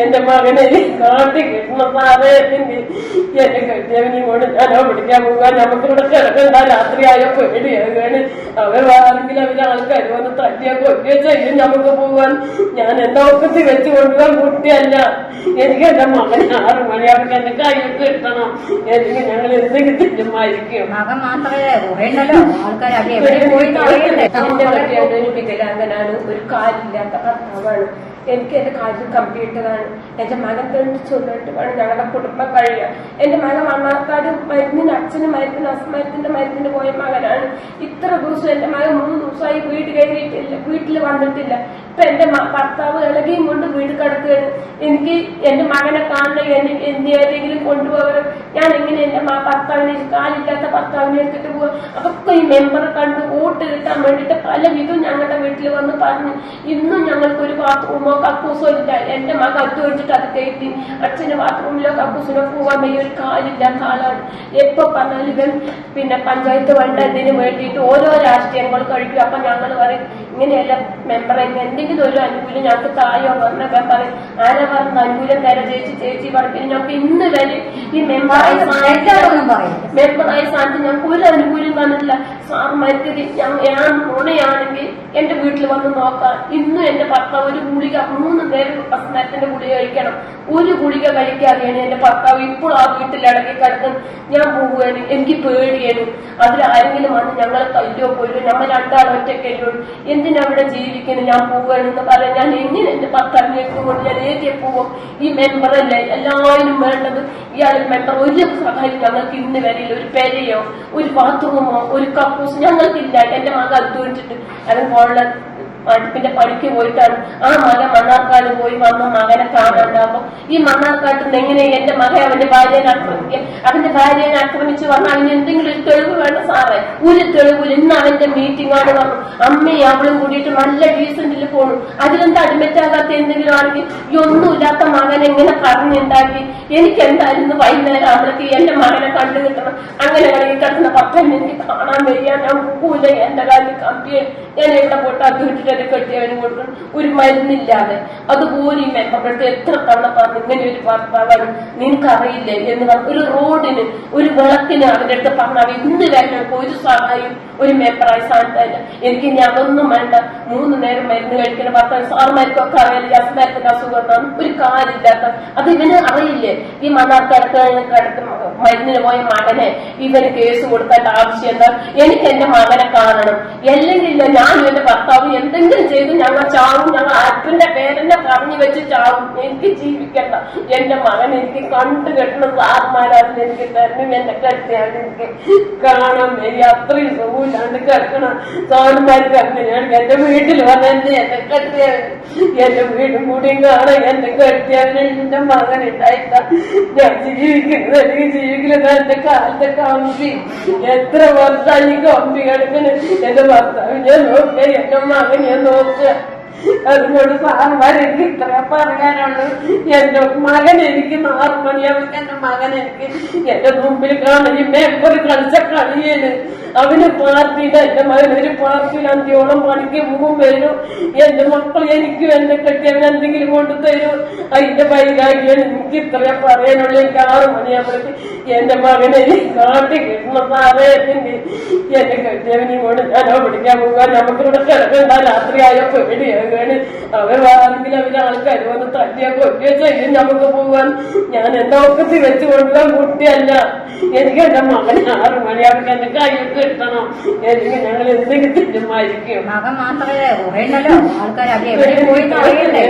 എന്റെ മകനെ നാട്ടിൽ കിട്ടണ. സാറേ എന്റെ എന്റെ കെട്ടിയവനെ കൊണ്ട് ഞാൻ പിടിക്കാൻ പോകാൻ നമുക്കിവിടെ കിടക്കണ്ട. രാത്രിയായ പേടിയാകാണ് അവർ വേണമെങ്കിൽ അവരെ ആൾക്കാർ വന്ന് തട്ടിയാ കൊല്ലുക ചെയ്യും നമുക്ക് പോകാൻ. ഞാൻ എന്റെ ഒക്കത്തിൽ വെച്ച് കൊണ്ടുപോകാൻ കുട്ടിയല്ല. എനിക്ക് എന്റെ മകൻ ആറ് മണിയാവുമ്പോൾ എന്റെ കയ്യിൽ കിട്ടണം. എനിക്ക് ഞങ്ങൾ എന്തെങ്കിലും തിന്നുമായിരിക്കും മകൻ മാത്രമേ ആൾക്കാർ എന്റെ ഒരു വികലാംഗനാണ് ഒരു കാലില്ലാത്ത ഭർത്താവാണ്. എനിക്ക് എന്റെ കംപ്ലീറ്റ് കമ്പിയിട്ടതാണ് എന്റെ മകൻ തന്നെ ചൊല്ലിട്ട് വേണം ഞങ്ങളുടെ കുടുംബം കഴിയുക എന്റെ മകൻ മണ്ണാർക്കാട് മരുന്നിന് അച്ഛന് മരുന്നിന് അസ്മരത്തിന്റെ മരുന്നിന് പോയ മകനാണ്. ഇത്ര ദിവസം എന്റെ മകൻ മൂന്ന് കയറിയിട്ടില്ല വീട്ടിൽ വന്നിട്ടില്ല. ഇപ്പൊ എന്റെ ഭർത്താവ് ഇളകിയും കൊണ്ട് വീട് കിടക്കുകയാണ്. എനിക്ക് എന്റെ മകനെ കാണണം എന്നെ എന്ത് ഏതെങ്കിലും കൊണ്ടുപോകണം. ഞാൻ എങ്ങനെ എന്റെ ഭർത്താവിനെ കാലില്ലാത്ത ഭർത്താവിനെ എടുത്തിട്ട് പോവാ. അതൊക്കെ ഈ മെമ്പർ കണ്ട് വോട്ട് കിട്ടാൻ വേണ്ടിയിട്ട് പല വിധവും ഞങ്ങളുടെ വീട്ടിൽ വന്ന് പറഞ്ഞു. ഇന്നും ഞങ്ങൾക്ക് ഒരു ബാത്റൂമോ കക്കൂസോ ഇല്ല. എന്റെ മകൻ അധ്വാനിച്ചിട്ട് അത് കയറ്റി. അച്ഛന് ബാത്റൂമിലോ കക്കൂസിനോ പോകാൻ വയ്യ. ഒരു കാലില്ലാത്ത ആളാണ്. എപ്പോ പറഞ്ഞാലും പിന്നെ പഞ്ചായത്ത് വേണ്ട ഇതിന് വേണ്ടിയിട്ട് ഓരോ രാഷ്ട്രീയങ്ങൾ കഴിക്കും. അപ്പൊ ഞങ്ങൾ പറയും ഇങ്ങനെയല്ല മെമ്പറെ എന്തെങ്കിലും ഒരു അനുകൂല്യം ഞങ്ങൾക്ക് തായോ പറഞ്ഞൊക്കെ പറയും. ആരാ പറഞ്ഞ അനുകൂല്യം തരാം ചേച്ചി ചേച്ചി പറഞ്ഞു. ഞങ്ങൾക്ക് ഇന്ന് വരെ ഈ മെമ്പറായി മെമ്പറായി സ്ഥാനത്ത് ഞങ്ങൾക്ക് ഒരു അനുകൂല്യം തന്നിട്ടില്ല. സാർ മരിച്ചത് ഞാൻ മോണയാണെങ്കിൽ എന്റെ വീട്ടിൽ വന്ന് നോക്കാം. ഇന്നും എന്റെ ഭർത്താവ് ഒരു ഗുളിക മൂന്ന് നേരം ഭക്ഷണത്തിന്റെ ഗുളിക കഴിക്കണം. ഒരു ഗുളിക കഴിക്കാതെയാണ് എന്റെ ഭർത്താവ് ഇപ്പോൾ ആ വീട്ടിൽ ഇടങ്ങി കിടക്കും ഞാൻ പോവുകയാണ്. എനിക്ക് പേടിയാണ്. അതിലാരെങ്കിലും വന്ന് ഞങ്ങളെ തല്ലോ പോലും നമ്മൾ രണ്ടാളും ഒറ്റയ്ക്കല്ലോ എന്തിനാ അവിടെ ജീവിക്കുന്നു ഞാൻ പോവുകയാണെന്ന് പറയാൻ ഞാൻ എങ്ങനെ എന്റെ ഭർത്താവിനെ കൊണ്ട് ഞാൻ ഏതിയെ പോവും? ഈ മെമ്പറല്ലേ എല്ലാവരും വേണ്ടത് ഇയാൾ മെമ്പർ ഒരു സഹായം ഞങ്ങൾക്ക് ഇന്ന് വരില്ല. ഒരു പെരയോ ഒരു ബാത്റൂമോ ഒരു കക്കൂസ് ഞങ്ങൾക്കില്ല. എന്റെ മകൾ അധ്വാനിച്ചിട്ട് അവൻ കോള അടുപ്പിന്റെ പണിക്ക് പോയിട്ടാണ്. ആ മകൻ മണ്ണാർക്കാട് പോയി വന്ന. മകനെ കാണാണ്ടാകുമ്പോ ഈ മണ്ണാർക്കാട്ടിൽ എങ്ങനെ എന്റെ മകൻ അവന്റെ ഭാര്യനെ ആക്രമിക്കുക അവന്റെ ഭാര്യനെ ആക്രമിച്ച് പറഞ്ഞാൽ അവന് എന്തെങ്കിലും ഒരു തെളിവ് വേണ്ട സാറേ. ഒരു തെളിവ് ഇന്ന് അവന്റെ മീറ്റിംഗ് ആണ് പറഞ്ഞു അമ്മയും അവളും കൂടിയിട്ട് നല്ല ഡീസന്റിൽ പോണു. അതിലെന്താ അടിമറ്റാകാത്ത എന്തെങ്കിലും ആണെങ്കിൽ ഒന്നുമില്ലാത്ത മകൻ എങ്ങനെ പറഞ്ഞുണ്ടാക്കി? എനിക്ക് എന്തായിരുന്നു വൈകുന്നേരം അവിടെ എന്റെ മകനെ കണ്ടു കിട്ടണം. അങ്ങനെ കളി കിടക്കുന്ന പത്രം എനിക്ക് കാണാൻ വയ്യ. ഞാൻ പോകൂല എന്റെ കാലിൽ കമ്പിയെ ഞാൻ എവിടെ പോയിട്ട് അത് വിട്ടിട്ട് കെട്ടിയവനും കൊടുക്കണം. ഒരു മരുന്നില്ലാതെ. അതുപോലെ ഈ മെമ്പറുടെ എത്ര തവണ പറഞ്ഞു ഇങ്ങനെ ഒരു ഭർത്താവാണ് നിനക്കറിയില്ലേ? എന്ന് പറഞ്ഞു. ഒരു റോഡിന് ഒരു വിളക്കിന് അവരുടെ അടുത്ത് പറഞ്ഞാൽ ഇന്ന് വരെ ഒരു സഹായം ഒരു മെമ്പറായി സ്ഥാനത്തല്ല എനിക്ക് ഇനി അതൊന്നും വേണ്ട. മൂന്ന് നേരം മരുന്ന് കഴിക്കുന്ന ഭർത്താവ് സാർമാർക്കൊക്കെ അറിയാം. അസുഖം ഒരു ഒരു കാര്യമില്ലാത്ത അത് ഇവന് അറിയില്ലേ? ഈ മണ്ണാർക്കടത്ത് കടത്ത് മരുന്നിന് പോയ മകനെ ഇവന് കേസ് കൊടുക്കേണ്ട ആവശ്യം എന്താ? എനിക്ക് എന്റെ മകനെ കാണണം. അല്ലെങ്കിൽ ഞാൻ ഇവന്റെ ഭർത്താവ് എന്തെങ്കിലും ചെയ്ത് ഞങ്ങൾ ചാവും ഞങ്ങൾ അച്ഛന്റെ പേരെന്നെ പറഞ്ഞു വെച്ച് ചാവും. എനിക്ക് ജീവിക്കണ്ട. എന്റെ മകൻ എനിക്ക് കണ്ടു കെട്ടണം. സാർമാരാണ് എനിക്ക് തരണം. എന്റെ കെട്ടിയാണ് എനിക്ക് കാണാൻ വയ്യ അത്രയും സുഖമില്ലാണ്ട് കിടക്കണം. സാറുമാർക്ക് അങ്ങനെയാണ് എന്റെ വീട്ടിൽ വന്ന് എന്നെ എന്റെ കെട്ടിയാണ് എന്റെ വീടും കൂടിയും കാണാൻ എന്റെ കെട്ടിയാണ് എന്റെ മകൻ ഉണ്ടായിട്ട ഞാൻ ജീവിക്കുന്നത് എനിക്ക് ജീവിക്കുന്നത് എന്റെ കാലത്തെ കമ്പി എത്ര വർഷമായി കമ്പി കിടക്കണ് എന്റെ ഭർത്താവിനെ നോക്കേ എന്റെ മകനെ നോക്കുക അതുകൊണ്ട് എനിക്ക് ഇത്ര പറയാനുള്ളൂ. എന്റെ മകൻ എനിക്ക് ആറ് എന്റെ മകൻ എനിക്ക് എന്റെ മുമ്പിൽ കാണുകയും മെമ്പർ കളിച്ച കളിയേന്? അവന് പാർട്ടിയുടെ എന്റെ മകൻ ഒരു പാർട്ടിയിൽ അന്ത്യോളം പണിക്ക് പോകും വരും. എന്റെ മക്കൾ എനിക്ക് എന്നെ കെട്ടിയവൻ എന്തെങ്കിലും കൊണ്ട് തരും. അതിന്റെ വൈകാരിയാണ് എനിക്ക് ഇത്രയും പറയാനുള്ള. എനിക്ക് ആറ് മണിയാകുമ്പോഴേക്ക് എന്റെ മകനെ കാട്ടി കിട്ടണം സാറേ എന്റെ എന്റെ കെട്ടിയവനെ കൊണ്ട് ഞാനോ പിടിക്കാൻ പോകാൻ നമുക്കിവിടെ കിടക്കണ്ട. രാത്രിയായ പേടിയാകാണ് അവർ ആരെങ്കിലും അവരെ ആൾക്കാർ വന്ന് തല്ലിയ കൊല്ലുക ചെയ്യും. നമുക്ക് പോകാൻ ഞാൻ എന്റെ ഒക്കത്തിൽ വെച്ച് കൊണ്ടുപോകാൻ കുട്ടിയല്ല. എനിക്ക് എന്റെ മകൻ ആറ് മണിയാകുമ്പോൾ എന്റെ കയ്യിൽ കിട്ടണം എനിക്ക് ഞങ്ങൾ എന്തെങ്കിലും തിന്നുമായിരിക്കും മകൻ മാത്രമേ കുറയണ്ടല്ലോ ആൾക്കാർ എവിടെ പോയി അറിയണ്ടേ